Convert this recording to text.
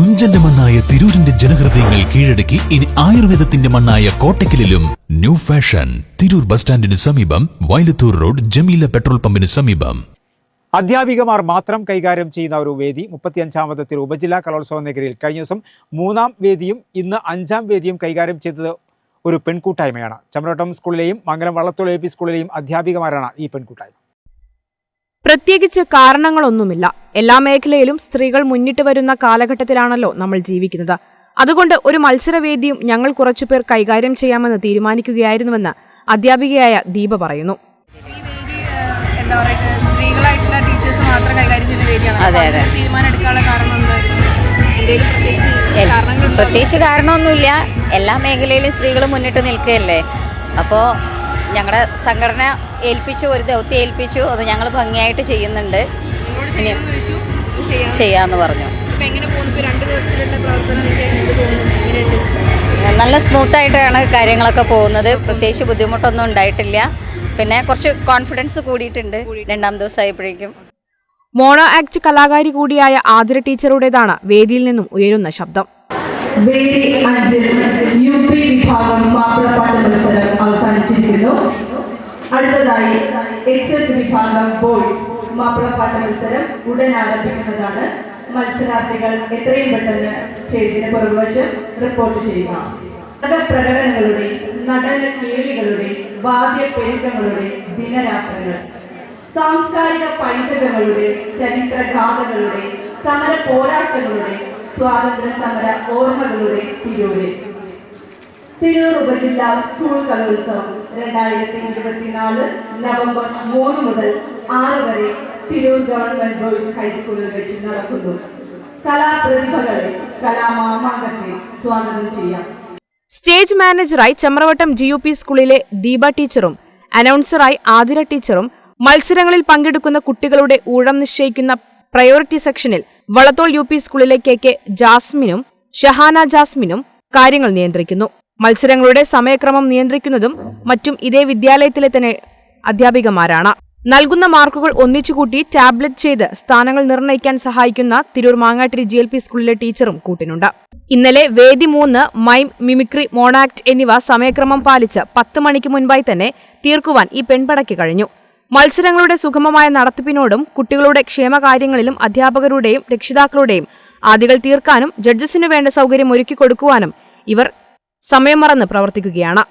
തുഞ്ചന്റെ മണ്ണായ തിരൂരിന്റെ ജനഹൃദയങ്ങൾ കീഴടക്കി ഇനി ആയുർവേദത്തിന്റെ മണ്ണായ കോട്ടയ്ക്കലിലും ന്യൂ ഫാഷൻ. തിരൂർ ബസ് സ്റ്റാൻഡിന് സമീപം വയലത്തൂർ റോഡ് ജമീല പെട്രോൾ പമ്പിന് സമീപം. അധ്യാപികമാർ മാത്രം കൈകാര്യം ചെയ്യുന്ന ഒരു വേദി മുപ്പത്തിയഞ്ചാമത് തിരു ഉപജില്ലാ കലോത്സവ നഗരിയിൽ കഴിഞ്ഞ ദിവസം മൂന്നാം വേദിയും ഇന്ന് അഞ്ചാം വേദിയും കൈകാര്യം ചെയ്തത് ഒരു പെൺകൂട്ടായ്മയാണ്. ചമ്രോട്ടം സ്കൂളിലെയും മംഗലം വള്ളത്തോൾ എ പി സ്കൂളിലെയും അധ്യാപികമാരാണ് ഈ പെൺകൂട്ടായ്മ. പ്രത്യേകിച്ച് കാരണങ്ങളൊന്നുമില്ല. എല്ലാ മേഖലയിലും സ്ത്രീകൾ മുന്നിട്ട് വരുന്ന കാലഘട്ടത്തിലാണല്ലോ നമ്മൾ ജീവിക്കുന്നത്. അതുകൊണ്ട് ഒരു മത്സരവേദിയും ഞങ്ങൾ കുറച്ചുപേർ കൈകാര്യം ചെയ്യാമെന്ന് തീരുമാനിക്കുകയായിരുന്നുവെന്ന് അധ്യാപികയായ ദീപ പറയുന്നു. സ്ത്രീകളായിട്ടുള്ള ടീച്ചേഴ്സ് മാത്രം കൈകാര്യം ചെയ്യുന്ന വേദിയാണ്. അതെ, അപ്പോൾ തീരുമാനം എടുക്കാനുള്ള കാരണം എന്തായിരുന്നു പ്രത്യേകിച്ച് കാരണമൊന്നുമില്ല. എല്ലാ മേഖലയിലും സ്ത്രീകൾ മുന്നിട്ട് നിൽക്കുകയല്ലേ? അപ്പോൾ ഞങ്ങളുടെ സംഘടന ഏൽപ്പിച്ചു ഒരു ദൗത്യം ഏൽപ്പിച്ചു. അത് ഞങ്ങൾ ഭംഗിയായിട്ട് ചെയ്യുന്നുണ്ട്. ചെയ്യാന്ന് പറഞ്ഞു. നല്ല സ്മൂത്തായിട്ടാണ് കാര്യങ്ങളൊക്കെ പോകുന്നത്. പ്രത്യേകിച്ച് ബുദ്ധിമുട്ടൊന്നും ഉണ്ടായിട്ടില്ല. പിന്നെ കുറച്ച് കോൺഫിഡൻസ് കൂടിയിട്ടുണ്ട്. രണ്ടാം ദിവസമായപ്പോഴേക്കും. മോണോ ആക്ട് കലാകാരി കൂടിയായ ആതിര ടീച്ചറുടേതാണ് വേദിയിൽ നിന്നും ഉയരുന്ന ശബ്ദം. വേദി അഞ്ച് യു പി വിഭാഗം മാപ്പിളപ്പാട്ട് മത്സരം. അടുത്തതായി എച്ച് എസ് വിഭാഗം ബോയ്സ് മാപ്പിളപ്പാട്ട് മത്സരം ഉടൻ ആരംഭിക്കുന്നതാണ്. മത്സരാർത്ഥികൾ എത്രയും പെട്ടെന്ന് സ്റ്റേജിന് പുറകുവശം റിപ്പോർട്ട് ചെയ്യുക. പ്രകടനങ്ങളുടെ നടന കേളികളുടെ വാദ്യപ്പെരുക്കങ്ങളുടെ ദിനരാത്രങ്ങൾ. സാംസ്കാരിക പൈതൃകങ്ങളുടെ ചരിത്രഗാഥകളുടെ സമര പോരാട്ടങ്ങളുടെ സ്വാതന്ത്ര്യ സമര ഓർമ്മകളുടെ തിരൂര്. തിരൂർ ഉപജില്ലാ സ്കൂൾ കലോത്സവം രണ്ടായിരത്തി ഇരുപത്തിനാല് നവംബർ മൂന്ന് മുതൽ ആറ് വരെ തിരൂർ ഗവൺമെന്റ് ബോയ്സ് ഹൈസ്കൂളിൽ വെച്ച് നടക്കുന്നു. കലാപ്രതിഭകളെ കലാമാമാങ്കത്തെ സ്വാഗതം ചെയ്യാം. സ്റ്റേജ് മാനേജറായി ചമ്രവട്ടം ജി യു പി സ്കൂളിലെ ദീപ ടീച്ചറും അനൗൺസറായി ആതിര ടീച്ചറും മത്സരങ്ങളിൽ പങ്കെടുക്കുന്ന കുട്ടികളുടെ ഊഴം നിശ്ചയിക്കുന്ന പ്രയോറിറ്റി സെക്ഷനിൽ വളത്തോൾ യു പി സ്കൂളിലെ കെ കെ ജാസ്മിനും ഷഹാന ജാസ്മിനും കാര്യങ്ങൾ നിയന്ത്രിക്കുന്നു. മത്സരങ്ങളുടെ സമയക്രമം നിയന്ത്രിക്കുന്നതും മറ്റും ഇതേ വിദ്യാലയത്തിലെ തന്നെ അധ്യാപികമാരാണ്. നൽകുന്ന മാർക്കുകൾ ഒന്നിച്ചുകൂട്ടി ടാബ്ലറ്റ് ചെയ്ത് സ്ഥാനങ്ങൾ നിർണയിക്കാൻ സഹായിക്കുന്ന Tirur Mangattiri G L P സ്കൂളിലെ ടീച്ചറും കൂട്ടിനുണ്ട്. ഇന്നലെ വേദി മൂന്ന് മൈം മിമിക്രി മോണാക്ട് എന്നിവ സമയക്രമം പാലിച്ച് പത്ത് മണിക്ക് മുൻപായി തന്നെ തീർക്കുവാൻ ഈ പെൺപടയ്ക്ക് കഴിഞ്ഞു. മത്സരങ്ങളുടെ സുഗമമായ നടത്തിപ്പിനോടും കുട്ടികളുടെ ക്ഷേമകാര്യങ്ങളിലും അധ്യാപകരുടെയും രക്ഷിതാക്കളുടെയും ആദികൾ തീർക്കാനും ജഡ്ജസിനു വേണ്ട സൗകര്യം ഒരുക്കി കൊടുക്കുവാനും ഇവർ സമയം മറന്ന് പ്രവർത്തിക്കുകയാണ്